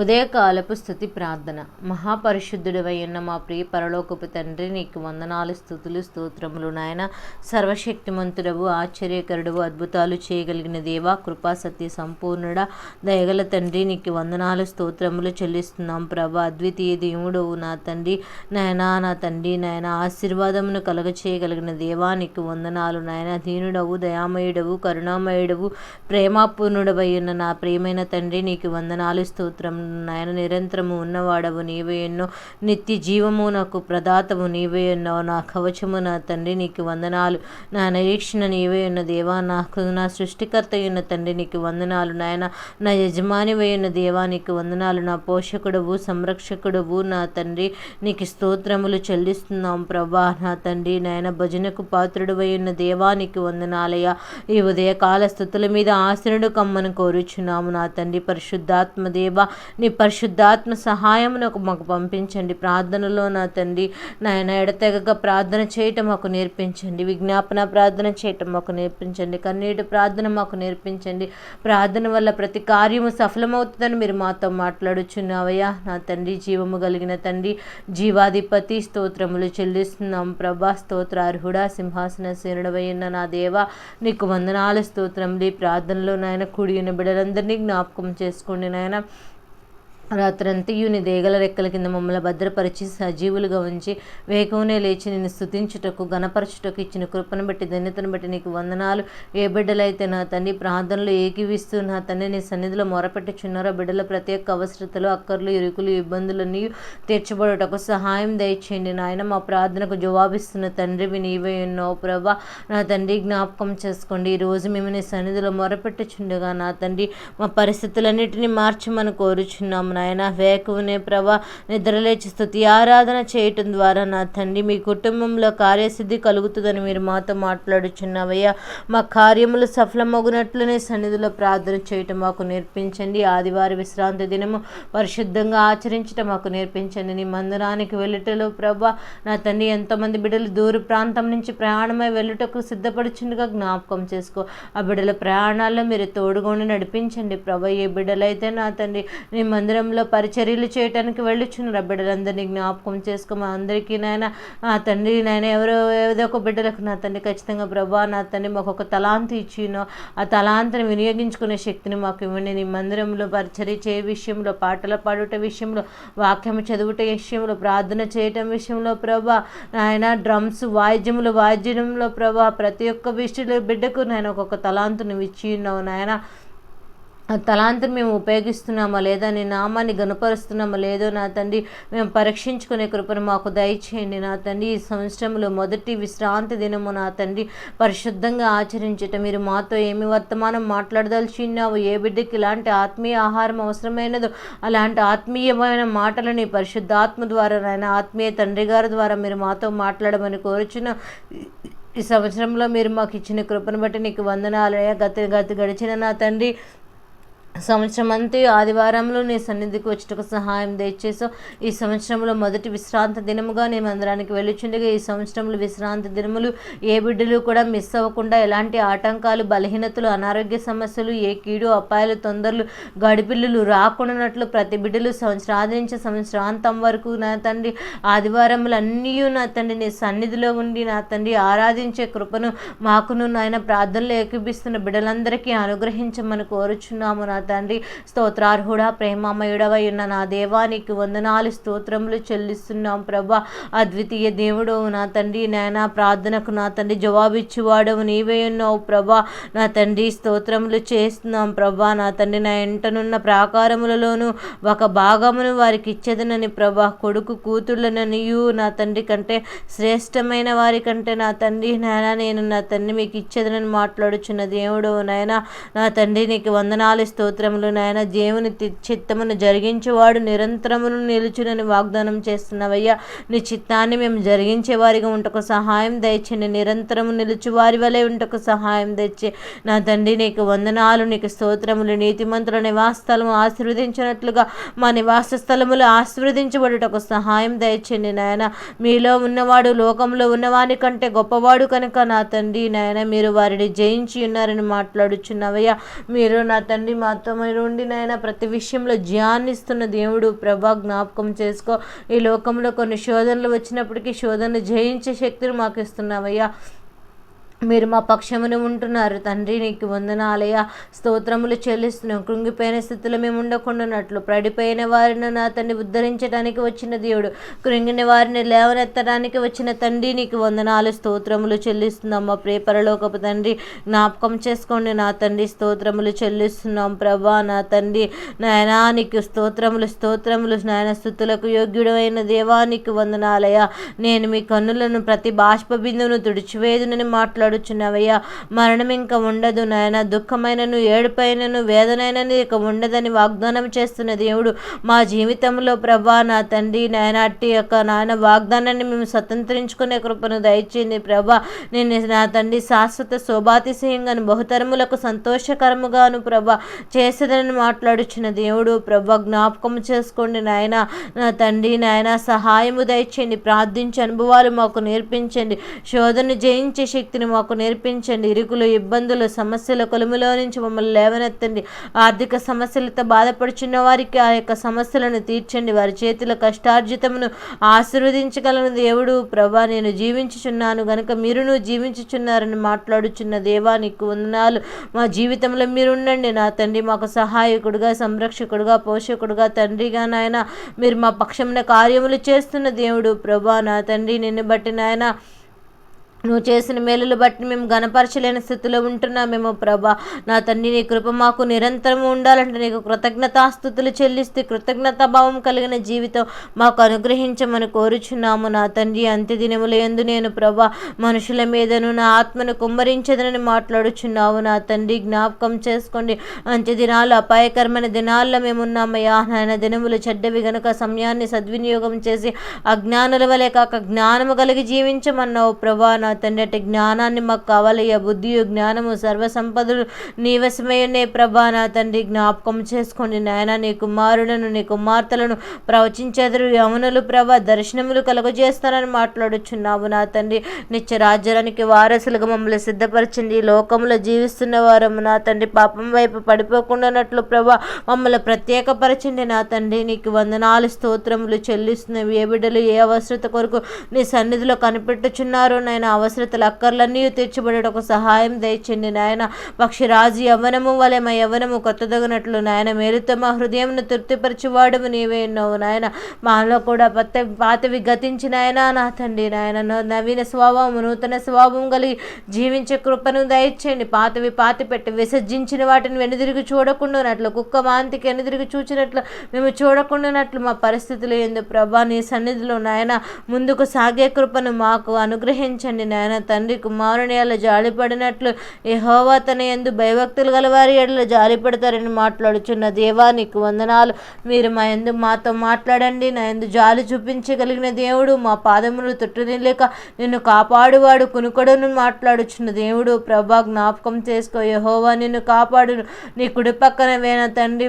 ఉదయకాలపు స్థుతి ప్రార్థన. మహాపరిశుద్ధుడివై ఉన్న మా ప్రియ పరలోకపు తండ్రి నీకు వందనాలు స్థుతులు స్తోత్రములు నాయన. సర్వశక్తిమంతుడవు ఆశ్చర్యకరుడవు అద్భుతాలు చేయగలిగిన దేవా కృపా సత్య సంపూర్ణుడ దయగల తండ్రి నీకు వందనాలు స్తోత్రములు చెల్లిస్తున్నాం ప్రభ. అద్వితీయ దేవుడవు నా తండ్రి నాయనా నా తండ్రి నాయన. ఆశీర్వాదమును కలగ చేయగలిగిన దేవా నీకు వందనాలు నాయన. దీనుడవు దయామయుడవు కరుణామయుడవు ప్రేమాపూర్ణుడవై ఉన్న నా ప్రేమైన తండ్రి నీకు వందనాలు స్తోత్రం నాయన నిరంతరము ఉన్నవాడవు నీవే ఎన్నో. నిత్య జీవము నాకు ప్రదాతవు నీవే ఎన్నో. నా కవచము నా తండ్రి నీకు వందనాలు. నా నిరీక్షణ నీవే ఉన్న దేవా నాకు నా సృష్టికర్త అయిన తండ్రి నీకు వందనాలు. నాయన నా యజమాని ఉన్న దేవా నీకు వందనాలు. నా పోషకుడవు సంరక్షకుడవు. నా తండ్రి నీకు స్తోత్రములు చెల్లిస్తున్నాం ప్రభా. నా తండ్రి నాయన భజనకు పాత్రుడు అయిన దేవా నీకు వందనాలయ ఈ ఉదయకాల స్థుతుల మీద ఆసనుడు కమ్మను కోరుచున్నాము. నా తండ్రి పరిశుద్ధాత్మ దేవ నీ పరిశుద్ధాత్మ సహాయమును మాకు పంపించండి. ప్రార్థనలో నా తండ్రి నాయన ఎడతెగక ప్రార్థన చేయటం మాకు నేర్పించండి. విజ్ఞాపన ప్రార్థన చేయటం మాకు నేర్పించండి. కన్నీటి ప్రార్థన మాకు నేర్పించండి. ప్రార్థన వల్ల ప్రతి కార్యము సఫలమవుతుందని మీరు మాతో మాట్లాడుచున్నావయ్యా. నా తండ్రి జీవము కలిగిన తండ్రి జీవాధిపతి స్తోత్రములు చెల్లిస్తున్నాం ప్రభా. స్తోత్ర అర్హుడ సింహాసన సేనుడవైన నా దేవ నీకు వందనాల స్తోత్రములు. ప్రార్థనలో నాయన కుడిన బిడ్డలందరినీ జ్ఞాపకం చేసుకోండి నాయన. రాత్రంతయు నీ దేగల రెక్కల కింద మమ్మల్ని భద్రపరిచి సజీవులుగా ఉంచి వేగమునే లేచి నిన్ను స్థుతించుటకు గణపరచుటకు ఇచ్చిన కృపను బట్టి ధన్యతను బట్టి నీకు వందనాలు. ఏ బిడ్డలైతే నా తండ్రి ప్రార్థనలు ఏకీవిస్తూ నా తండ్రి నీ సన్నిధిలో మొరపెట్టుచున్నారో బిడ్డల ప్రతి ఒక్క అవసరతలు అక్కర్లు ఇరుకులు ఇబ్బందులన్నీ తీర్చబడుటకు సహాయం దయచేయండి. నాయన మా ప్రార్థనకు జవాబిస్తున్న తండ్రివి నీవే ఉన్నావు ప్రభా నా తండ్రి జ్ఞాపకం చేసుకోండి. ఈరోజు మేము నీ సన్నిధిలో మొరపెట్టుచుండగా నా తండ్రి మా పరిస్థితులన్నిటిని మార్చమని కోరుచున్నాము. నాయన వేకువనే ప్రభా నిద్రలేచి స్థుతి ఆరాధన చేయటం ద్వారా నా తండ్రి మీ కుటుంబంలో కార్యసిద్ధి కలుగుతుందని మీరు మాతో మాట్లాడుచున్నావయ్యా. మా కార్యములు సఫలమగునట్లునే సన్నిధిలో ప్రార్థన చేయటం మాకు నేర్పించండి. ఆదివారం విశ్రాంతి దినము పరిశుద్ధంగా ఆచరించటం మాకు నేర్పించండి. నీ మందిరానికి వెళ్ళటలో ప్రభా నా తండ్రి ఎంతోమంది బిడ్డలు దూర ప్రాంతం నుంచి ప్రయాణమై వెళ్ళుటకు సిద్ధపడుచుండగా జ్ఞాపకం చేసుకో. ఆ బిడ్డల ప్రయాణాల్లో మీరు తోడుగొని నడిపించండి. ప్రభా ఏ బిడ్డలైతే నా తండ్రి నీ మందిరం మందిరంలో పరిచర్యలు చేయడానికి వెళ్ళుచున్నారు బిడ్డలందరినీ జ్ఞాపకం చేసుకో అందరికీ నాయన ఆ తండ్రి నాయన ఎవరో ఏదో ఒక బిడ్డలకు నా తండ్రి ఖచ్చితంగా ప్రభా నా తండ్రి మాకు ఒక తలాంతి ఇచ్చినో. ఆ తలాంతిని వినియోగించుకునే శక్తిని మాకు ఇవ్వండి. నీ మందిరంలో పరిచర్య చేయ విషయంలో పాటలు పాడుట విషయంలో వాక్యం చదువుట విషయంలో ప్రార్థన చేయటం విషయంలో ప్రభా నాయన డ్రమ్స్ వాయిద్యములు వాయిద్యంలో ప్రభా ప్రతి ఒక్క విషయంలో బిడ్డకు నేను ఒక్కొక్క తలాంతుని ఇచ్చి ఉన్నావు నాయన. తలాంతరం మేము ఉపయోగిస్తున్నామా లేదా నీ నామాన్ని గనపరుస్తున్నామా లేదో నా తండ్రి మేము పరీక్షించుకునే కృపను మాకు దయచేయండి. నా తండ్రి ఈ సంవత్సరంలో మొదటి విశ్రాంతి దినము నా తండ్రి పరిశుద్ధంగా ఆచరించటం. మీరు మాతో ఏమి వర్తమానం మాట్లాడదలుచున్నావు ఏ బిడ్డకి ఇలాంటి ఆత్మీయ ఆహారం అవసరమైనదో అలాంటి ఆత్మీయమైన మాటలని పరిశుద్ధాత్మ ద్వారా నాయన ఆత్మీయ తండ్రి గారి ద్వారా మీరు మాతో మాట్లాడమని కోరుచున్న ఈ సంవత్సరంలో మీరు మాకు ఇచ్చిన కృపను బట్టి నీకు వందనాలయ గత గత గడిచిన నా తండ్రి సంవత్సరం ఆదివారంలో నీ సన్నిధికి వచ్చుటకు సహాయం దయచేసో. ఈ సంవత్సరంలో మొదటి విశ్రాంతి దినముగా నేను మందిరానికి వెళ్ళుచుండగా ఈ సంవత్సరంలో విశ్రాంతి దినములు ఏ బిడ్డలు కూడా మిస్ అవ్వకుండా ఎలాంటి ఆటంకాలు బలహీనతలు అనారోగ్య సమస్యలు ఏ కీడు అపాయాలు తొందరలు గడిపిల్లులు రాకుండానట్లు ప్రతి బిడ్డలు సంవత్సరాది నుంచి సంవత్సరాంతం వరకు నా తండ్రి ఆదివారములు అన్నీ నా తండ్రి నీ సన్నిధిలో ఉండి నా తండ్రి ఆరాధించే కృపను మాకును నాయన ప్రార్థనలు ఏకీపిస్తున్న బిడ్డలందరికీ అనుగ్రహించమని కోరుచున్నాము నా తండ్రి. స్తోత్రార్హుడ ప్రేమమయుడవై ఉన్న నా దేవానికి వందనాలు స్తోత్రములు చెల్లిస్తున్నాం ప్రభా. అద్వితీయ దేవుడు నా తండ్రి నాయన ప్రార్థనకు నా తండ్రి జవాబిచ్చువాడవు నీవే ఉన్నావు ప్రభా. నా తండ్రి స్తోత్రములు చేస్తున్నాం ప్రభా. నా తండ్రి నా ఎంటనున్న ప్రాకారములలోనూ ఒక భాగమును వారికి ఇచ్చేదనని ప్రభా. కొడుకు కూతుళ్ళననియు నా తండ్రి కంటే శ్రేష్టమైన వారి కంటే నా తండ్రి నాయన నేను నా తండ్రి మీకు ఇచ్చేదనని మాట్లాడుచున్న దేవుడు నాయన. నా తండ్రి నీకు వందనాలు స్తోత్రములు నాయన. దేవుని తి- చిత్తమును జరిగించేవాడు నిరంతరమును నిలుచునని వాగ్దానం చేస్తున్నావయ్యా. నీ చిత్తాన్ని మేము జరిగించే వారిగా ఉంటకు సహాయం దయచండి నిరంతరము నిలుచు వారి వలె ఉంటకు సహాయం తెచ్చి నా తండ్రి నీకు వందనాలు నీకు స్తోత్రములు నీతిమంతుల నివాస స్థలము ఆశీర్వదించినట్లుగా మా నివాస స్థలములు ఆశీర్వదించబడుటకు సహాయం దయచండి నాయన. మీలో ఉన్నవాడు లోకంలో ఉన్నవాని కంటే గొప్పవాడు కనుక నా తండ్రి నాయన మీరు వారిని జయించి ఉన్నారని మాట్లాడుచున్నవయ్యా. మీరు నా తండ్రి మా మాతో ఉండి నాయన ప్రతి విషయంలో ధ్యానిస్తున్న దేవుడు. ప్రభా జ్ఞాపకం చేసుకో. ఈ లోకంలో కొన్ని శోధనలు వచ్చినప్పటికీ శోధనలు జయించే శక్తిని మాకు ఇస్తున్నావయ్యా. మీరు మా పక్షమును ఉంటున్నారు. తండ్రి నీకు వందనాలయ స్తోత్రములు చెల్లిస్తున్నాం. కృంగిపోయిన స్థితిలో మేము ఉండకుండానట్లు పడిపోయిన వారిని నా తండ్రి ఉద్ధరించడానికి వచ్చిన దేవుడు కృంగిన వారిని లేవనెత్తడానికి వచ్చిన తండ్రి నీకు వందనాలు స్తోత్రములు చెల్లిస్తున్నాం. మా ప్రేపరలోకపు తండ్రి జ్ఞాపకం చేసుకోండి. నా తండ్రి స్తోత్రములు చెల్లిస్తున్నాం. ప్రభా నా తండ్రి నాయనా నీకు స్తోత్రములు స్తోత్రములు నాయన స్థుతులకు యోగ్యుడైన దేవానికి వందనాలయ నేను మీ కన్నులను ప్రతి బాష్ప బిందువును తుడిచివేదునని మాట్లాడు మాట్లాడుచున్నావయ్యా. మరణం ఇంకా ఉండదు నాయన. దుఃఖమైనను ఏడుపైనను వేదనైనను ఇక ఉండదని వాగ్దానం చేస్తున్న దేవుడు మా జీవితంలో ప్రభా నా తండ్రి నాయన. అట్టి యొక్క నాయన వాగ్దానాన్ని మేము స్వతంత్రించుకునే కృపను దయచేయండి ప్రభా నేను నా తండ్రి శాశ్వత శోభాతిశయంగాను బహుతరములకు సంతోషకరముగాను ప్రభా చేసేదని మాట్లాడుచున్న దేవుడు ప్రభా జ్ఞాపకం చేసుకోండి నాయన. నా తండ్రి నాయన సహాయము దయచేయండి. ప్రార్థించే అనుభవాలు మాకు నేర్పించండి. శోధన జయించే శక్తిని మాకు నేర్పించండి. ఇరుకులు ఇబ్బందులు సమస్యల కొలుములో నుంచి మమ్మల్ని లేవనెత్తండి. ఆర్థిక సమస్యలతో బాధపడుచున్న వారికి ఆ యొక్క సమస్యలను తీర్చండి. వారి చేతుల కష్టార్జితమును ఆశీర్వదించగలను దేవుడు. ప్రభా నేను జీవించుచున్నాను. గనుక మీరును జీవించుచున్నారని మాట్లాడుచున్న దేవా నీకు వందనాలు. మా జీవితంలో మీరు ఉండండి. నా తండ్రి మాకు సహాయకుడుగా సంరక్షకుడుగా పోషకుడుగా తండ్రిగా నాయన. మీరు మా పక్షమున కార్యములు చేస్తున్న దేవుడు. ప్రభా నా తండ్రి నిన్ను బట్టి నాయన. నువ్వు చేసిన మేలులు బట్టి మేము గణపరచలేని స్థితిలో ఉంటున్నామేమో ప్రభా నా తండ్రి నీ కృప మాకు నిరంతరం ఉండాలంటే నీకు కృతజ్ఞతాస్థుతులు చెల్లిస్తే కృతజ్ఞతాభావం కలిగిన జీవితం మాకు అనుగ్రహించమని కోరుచున్నాము. నా తండ్రి అంత్య దినముల ఎందు నేను ప్రభా మనుషుల మీదను నా ఆత్మను కుమ్మరించదనని మాట్లాడుచున్నావు. నా తండ్రి జ్ఞాపకం చేసుకోండి. అంత్య దినాలు అపాయకరమైన దినాల్లో మేమున్నామయ్యా. నాయన దినములు చెడ్డవి గనుక సమయాన్ని సద్వినియోగం చేసి అజ్ఞానుల వలె కాక జ్ఞానము కలిగి జీవించమన్నావు. ప్రభా నా తండ్రి అంటే జ్ఞానాన్ని మాకు కావాలయ్యా బుద్ధియు జ్ఞానము సర్వసంపదలు నీవసమయ్యనే ప్రభా నా తండ్రి. జ్ఞాపకం చేసుకోండి నాయన. నీ కుమారులను నీ కుమార్తెలను ప్రవచించేదరు. యమునులు ప్రభా దర్శనములు కలుగజేస్తానని మాట్లాడుచున్నావు నా తండ్రి. నిత్య రాజ్యానికి వారసులుగా మమ్మల్ని సిద్ధపరచండి. లోకంలో జీవిస్తున్న వారము నా తండ్రి. పాపం వైపు పడిపోకుండానట్లు ప్రభా మమ్మల్ని ప్రత్యేకపరచండి నా తండ్రి. నీకు వందనాలు స్తోత్రములు చెల్లిస్తున్నవి. ఏ బిడ్డలు ఏ అవసరత కొరకు నీ సన్నిధిలో కనిపెట్టుచున్నారు నాయన అవసరతలు అక్కర్లన్నీ తీర్చబడటకు సహాయం దయచండి నాయన. పక్షిరాజు యవనము వలె మా యవనము కొత్తదగినట్లు నాయన. మేలుతో మా హృదయంను తృప్తిపరచువాడము నీవే ఉన్నావు నాయన. మాలో కూడా పత్త పాతవి గతించిన ఆయన నా తండ్రి నాయన. నవీన స్వభావం నూతన స్వభావం కలిగి జీవించే కృపను దయచేయండి. పాతవి పాతి పెట్టి విసర్జించిన వాటిని వెనుదిరిగి చూడకుండానట్లు కుక్క మాంతికి వెనుదిరిగి చూచినట్లు మేము చూడకుండానట్లు మా పరిస్థితులు ఎందు ప్రభా నీ సన్నిధిలో నాయన. ముందుకు సాగే కృపను మాకు అనుగ్రహించండి ఆయన తండ్రి కుమారుని అలా జాలిపడినట్లు యహోవా తన ఎందు భయభక్తులు గలవారి ఎడల జాలిపడతారని మాట్లాడుచున్న దేవా నీకు వందనాలు. మీరు మా ఎందు మాతో మాట్లాడండి. నా ఎందు జాలి చూపించగలిగిన దేవుడు మా పాదములు తుట్టునిలేక నిన్ను కాపాడువాడు కునుకొడును మాట్లాడుచున్న దేవుడు. ప్రభా జ్ఞాపకం చేసుకో. యహోవా నిన్ను కాపాడును. నీ కుడి పక్కన వేన తండ్రి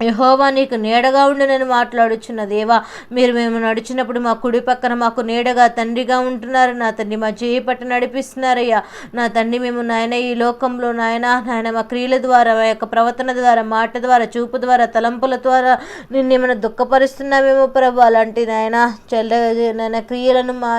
యహోవా నీకు నీడగా ఉండి నేను మాట్లాడుచున్న దేవా మీరు మేము నడిచినప్పుడు మా కుడి పక్కన మాకు నీడగా తండ్రిగా ఉంటున్నారు. నా తండ్రి మా చేయి పట్టు నడిపిస్తున్నారయ్యా. నా తండ్రి మేము నాయన ఈ లోకంలో నాయన నాయన మా క్రియల ద్వారా మా యొక్క ప్రవర్తన ద్వారా మాట ద్వారా చూపు ద్వారా తలంపుల ద్వారా నిన్ను ఏమైనా దుఃఖపరుస్తున్నామేమో ప్రభు. అలాంటి నాయన చెల్ల నాయన క్రియలను మా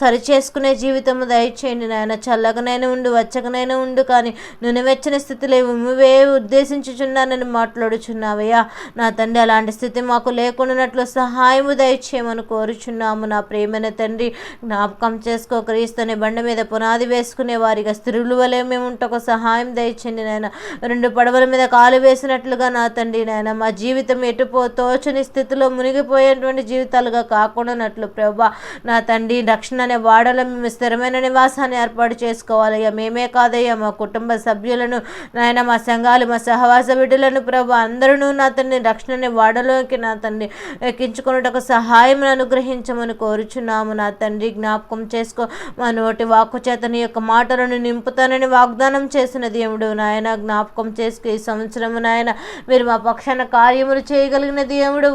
సరి చేసుకునే జీవితము దయచేయండి నాయన. చల్లగనైనా ఉండు వచ్చకనైనా ఉండు కానీ నునవెచ్చని స్థితిలో నువ్వే ఉద్దేశించుచున్నానని మాట్లాడుచున్నావయ్యా. నా తండ్రి అలాంటి స్థితి మాకు లేకుండానట్లు సహాయము దయచేయమని కోరుచున్నాము. నా ప్రేమైన తండ్రి జ్ఞాపకం చేసుకో. క్రీస్తుని బండ మీద పునాది వేసుకునే వారిగా స్త్రీలు వలె మేము ఉంటకు సహాయం దయచండి నాయన. రెండు పడవల మీద కాలు వేసినట్లుగా నా తండ్రి నాయన మా జీవితం ఎటుపో తోచని స్థితిలో మునిగిపోయేటువంటి జీవితాలుగా కాకుండానట్లు ప్రభా. నా తండ్రి రక్షణ అనే వాడలో మేము స్థిరమైన నివాసాన్ని ఏర్పాటు చేసుకోవాలయ్యా మేమే కాదయ్యా మా కుటుంబ సభ్యులను నాయన మా సంఘాలు మా సహవాస బిడ్డలను ప్రభు అందరూ నా తండ్రి రక్షణని వాడలోకి నా తండ్రి ఎక్కించుకున్నటకు సహాయం అనుగ్రహించమని కోరుచున్నాము. నా తండ్రి జ్ఞాపకం చేసుకో. మా నోటి వాక్కు చేత నీ యొక్క మాటలను నింపుతానని వాగ్దానం చేసిన దేవుడు. నాయన జ్ఞాపకం చేసుకు. ఈ సంవత్సరం నాయన మీరు మా పక్షాన కార్యములు చేయగలిగిన దేవుడు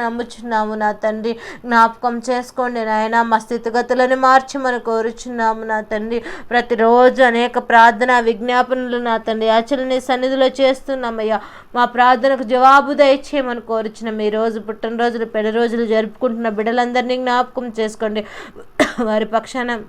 నమ్ముచున్నాము. నా తండ్రి జ్ఞాపకం చేసుకోండి. నాయన మా స్థితిగతులను మార్చమని కోరుచున్నాము నా తండ్రి. ప్రతిరోజు అనేక ప్రార్థన విజ్ఞాపనలు నా తండ్రి. యాచలు సన్నిధిలో చేస్తున్నామయ్యా. మా ప్రార్థనకు జవాబు దయచేయమని కోరుచున్నాం ఈ రోజు పుట్టినరోజులు పెళ్ళి రోజులు జరుపుకుంటున్న బిడ్డలందరినీ జ్ఞాపకం చేసుకోండి. వారి పక్షాన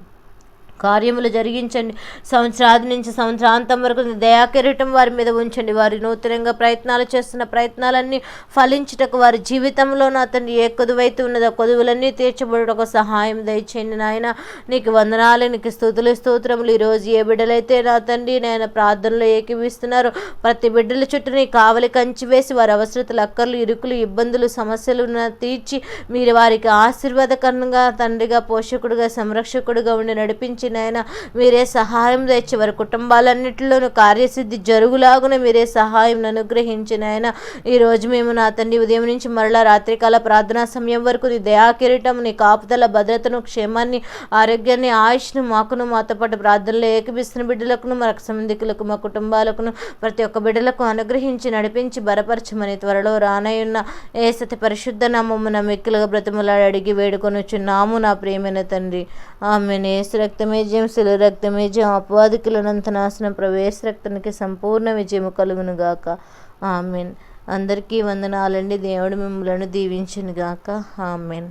కార్యములు జరిగించండి. సంవత్సరాది నుంచి సంవత్సరాంతం వరకు నీ దయాకిరీటం వారి మీద ఉంచండి. వారి నూతనంగా ప్రయత్నాలు చేస్తున్న ప్రయత్నాలన్నీ ఫలించుటకు వారి జీవితంలో నా తండ్రి ఏ కొదువైతే ఉన్నదో కొదువులన్నీ తీర్చబడుటకు సహాయం దయచేయండి నాయన. నీకు వందనాలు నీకు స్థుతులు స్తోత్రములు. ఈరోజు ఏ బిడ్డలైతే నా తండ్రి నేను ప్రార్థనలో ఏకీవిస్తున్నారు ప్రతి బిడ్డల చుట్టూ నీ కావలి కంచి వేసి వారి అవసరతలు అక్కర్లు ఇరుకులు ఇబ్బందులు సమస్యలు తీర్చి మీరు వారికి ఆశీర్వాదకరంగా తండ్రిగా పోషకుడుగా సంరక్షకుడుగా ఉండి నడిపించి నాయన మీరే సహాయం తెచ్చి వారి కుటుంబాలన్నింటిలోనూ కార్యసిద్ధి జరుగులాగున మీరే సహాయం అనుగ్రహించిన ఆయన ఈరోజు మేము నా తండ్రి ఉదయం నుంచి మరలా రాత్రికాల ప్రార్థనా సమయం వరకు నీ దయాకిరీటం నీ కాపుదల భద్రతను క్షేమాన్ని ఆరోగ్యాన్ని ఆయుష్ను మాకును మాతో పాటు ప్రార్థనలో ఏకపిస్తున్న బిడ్డలకును మా సంబంధికులకు మా కుటుంబాలకును ప్రతి ఒక్క బిడ్డలకు అనుగ్రహించి నడిపించి బలపరచమని త్వరలో రానయ్యున్న ఏ సతి పరిశుద్ధ నామమున మిక్కులుగా బ్రతిమలాడి అడిగి వేడుకొనుచున్నాము నా ప్రియమైన తండ్రి. ఆమె నేసు రక్తమే జయం శిలు రక్తమే జయం అపవాదికులనంత నాశనం ప్రవేశ రక్తానికి సంపూర్ణ విజయము కలుగును గాక. ఆమెన్. అందరికీ వందనాలండి. దేవుడు మిమ్మలను దీవించును గాక. ఆమెన్.